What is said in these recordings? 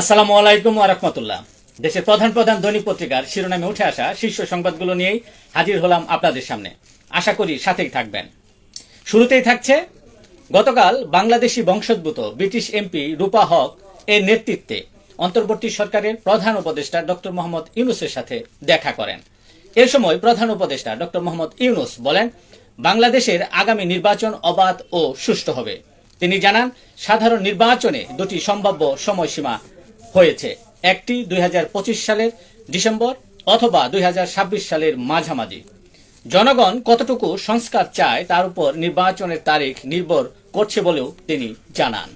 আসসালামু আলাইকুম আরহামতুল্লাহ দেশের প্রধান প্রধান দৈনিক পত্রিকার শিরোনামে উঠে আসা শীর্ষ সংবাদগুলো নিয়েই হাজির হলাম আপনাদের সামনে। আশা করি সাথেই থাকবেন। শুরুতেই থাকছে, গতকাল বাংলাদেশি বংশোদ্ভূত ব্রিটিশ এমপি রূপা হক এর নেতৃত্বে অন্তর্বর্তী সরকারের প্রধান উপদেষ্টা ডক্টর মোহাম্মদ ইউনুসের সাথে দেখা করেন। এ সময় প্রধান উপদেষ্টা ডক্টর মোহাম্মদ ইউনুস বলেন, বাংলাদেশের আগামী নির্বাচন অবাধ ও সুষ্ঠু হবে। তিনি জানান, সাধারণ নির্বাচনে দুটি সম্ভাব্য সময়সীমা হয়েছে। একটি দুই হাজার পঁচিশ সালের ডিসেম্বর অথবা দুই সালের মাঝামাঝি। জনগণ কতটুকু সংস্কার চায় তার উপর নির্বাচনের তারিখ নির্ভর করছে বলেও তিনি জানান।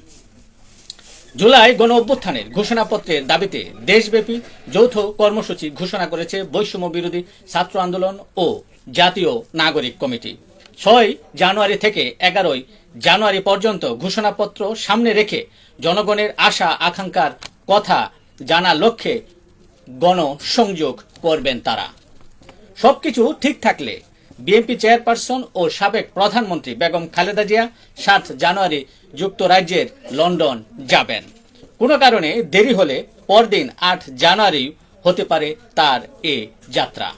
জুলাই গণ অভ্যুত্থানের ঘোষণাপত্রের দাবিতে দেশব্যাপী যৌথ কর্মসূচি ঘোষণা করেছে বৈষম্য বিরোধী ছাত্র আন্দোলন ও জাতীয় নাগরিক কমিটি। ছয় জানুয়ারি থেকে এগারোই জানুয়ারি পর্যন্ত ঘোষণাপত্র সামনে রেখে জনগণের আশা আকাঙ্ক্ষার কথা জানা লক্ষ্যে গণসংযোগ করবেন তারা। সবকিছু ঠিক থাকলে বিএনপি চেয়ারপারসন ও সাবেক প্রধানমন্ত্রী বেগম খালেদা জিয়া সাত জানুয়ারি যুক্তরাজ্যের লন্ডন যাবেন। কোনো কারণে দেরি হলে পরদিন আট জানুয়ারি হতে পারে তার এ যাত্রা।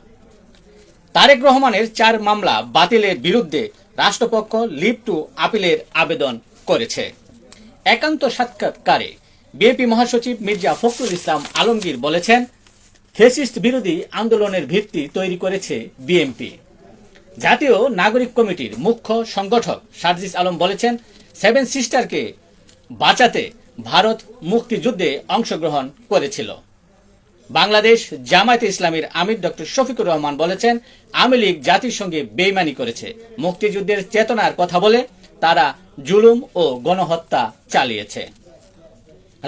তারেক রহমানের চার মামলা বাতিলের বিরুদ্ধে রাষ্ট্রপক্ষ লিভ টু আপিলের আবেদন করেছে। একান্ত সাক্ষাৎকারে বিএনপি মহাসচিব মির্জা ফখরুল ইসলাম আলমগীর বলেছেন ফেসিস্ট বিরোধী আন্দোলনের ভিত্তি তৈরি করেছে বিএনপি। জাতীয় নাগরিক কমিটির মুখ্য সংগঠক সার্জিস আলম বলেছেন, সেভেন সিস্টারকে বাঁচাতে ভারত মুক্তিযুদ্ধে অংশগ্রহণ করেছিল। বাংলাদেশ জামায়াতে ইসলামীর আমির ডক্টর শফিকুর রহমান বলেছেন, আওয়ামী লীগ জাতির সঙ্গে বেইমানি করেছে। মুক্তিযুদ্ধের চেতনার কথা বলে তারা জুলুম ও গণহত্যা চালিয়েছে।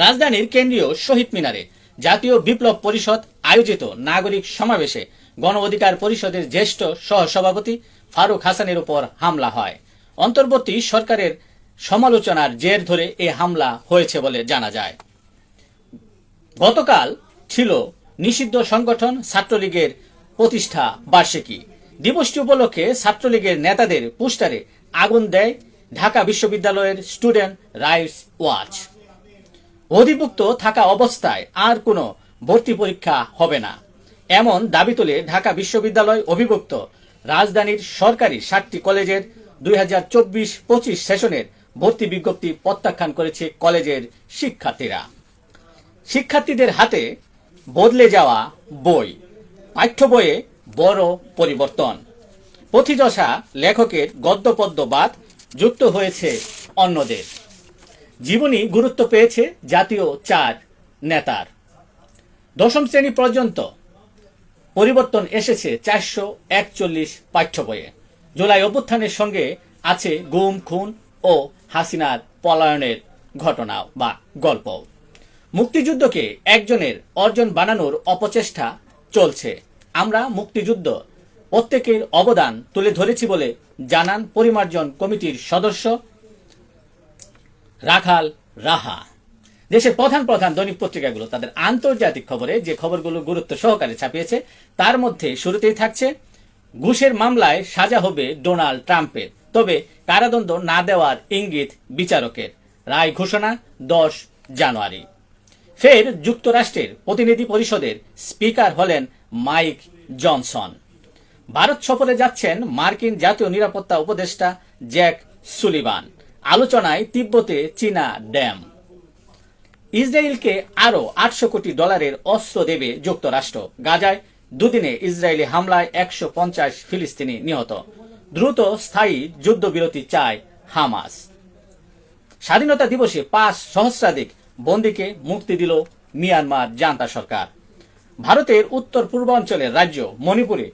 রাজধানীর কেন্দ্রীয় শহীদ মিনারে জাতীয় বিপ্লব পরিষদ আয়োজিত নাগরিক সমাবেশে গণ অধিকার পরিষদের জ্যেষ্ঠ সহসভাপতি ফারুক হাসানের উপর হামলা হয়। অন্তর্বর্তী সরকারের সমালোচনার জের ধরে এ হামলা হয়েছে বলে জানা যায়। গতকাল ছিল নিষিদ্ধ সংগঠন ছাত্রলীগের প্রতিষ্ঠা বার্ষিকী। দিবসটি উপলক্ষে ছাত্রলীগের নেতাদের পোস্টারে আগুন দেয় ঢাকা বিশ্ববিদ্যালয়ের স্টুডেন্ট রাইটস ওয়াচ। অধিভুক্ত থাকা অবস্থায় আর কোনো ভর্তি পরীক্ষা হবে না। এমন দাবি তুলে ঢাকা বিশ্ববিদ্যালয় অভিভুক্ত রাজধানীর সরকারি সাতটি কলেজের দুই হাজার চব্বিশ পঁচিশ সেশনের ভর্তি বিজ্ঞপ্তি প্রত্যাখ্যান করেছে কলেজের শিক্ষার্থীরা। শিক্ষার্থীদের হাতে বদলে যাওয়া বই, পাঠ্য বইয়ে বড় পরিবর্তন। পথিদশা লেখকের গদ্যপদ্য বাদ যুক্ত হয়েছে অন্যদের। জীবনী গুরুত্ব পেয়েছে জাতীয় চার নেতার। দশম শ্রেণি পর্যন্ত পরিবর্তন এসেছে চারশো একচল্লিশ পাঠ্য বইয়ে জুলাই অভ্যুত্থানের সঙ্গে আছে গুম, খুন ও হাসিনার পলায়নের ঘটনা বা গল্প। মুক্তিযুদ্ধকে একজনের অর্জন বানানোর অপচেষ্টা চলছে। আমরা মুক্তিযুদ্ধ প্রত্যেকের অবদান তুলে ধরেছি বলে জানান পরিমার্জন কমিটির সদস্য রাখাল রাহা। দেশের প্রধান প্রধান দৈনিক পত্রিকাগুলো তাদের আন্তর্জাতিক খবরে যে খবরগুলো গুরুত্ব সহকারে ছাপিয়েছে, তার মধ্যে শুরুতেই থাকছে, ঘুষের মামলায় সাজা হবে ডোনাল্ড ট্রাম্পের, তবে কারাদণ্ড না দেওয়ার ইঙ্গিত বিচারকের। রায় ঘোষণা, দশ জানুয়ারি। ফের যুক্তরাষ্ট্রের প্রতিনিধি পরিষদের স্পিকার হলেন মাইক জনসন। ভারত সফরে যাচ্ছেন মার্কিন জাতীয় নিরাপত্তা উপদেষ্টা জ্যাক সুলিভান। আলোচনায় তিব্বতে চীনা ড্যাম। ইসরায়েলকে আরও আটশো কোটি ডলারের অস্ত্র দেবে যুক্তরাষ্ট্র। গাজায় দুদিনে ইসরায়েলি হামলায় একশো পঞ্চাশ ফিলিস্তিনি নিহত। দ্রুত স্থায়ী যুদ্ধবিরতি চায় হামাস। স্বাধীনতা দিবসে পাঁচ সহস্রাধিক বন্দীকে মুক্তি দিল মিয়ানমার জান্তা সরকার। ভারতের উত্তর পূর্বাঞ্চলের রাজ্য মণিপুরে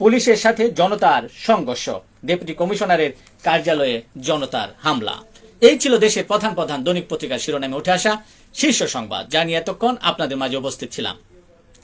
পুলিশের সাথে জনতার সংঘর্ষ। ডেপুটি কমিশনারের কার্যালয়ে জনতার হামলা। এই ছিল দেশের প্রধান প্রধান দৈনিক পত্রিকার শিরোনামে উঠে আসা শীর্ষ সংবাদ। যা নিয়ে এতক্ষণ আপনাদের মাঝে উপস্থিত ছিলাম।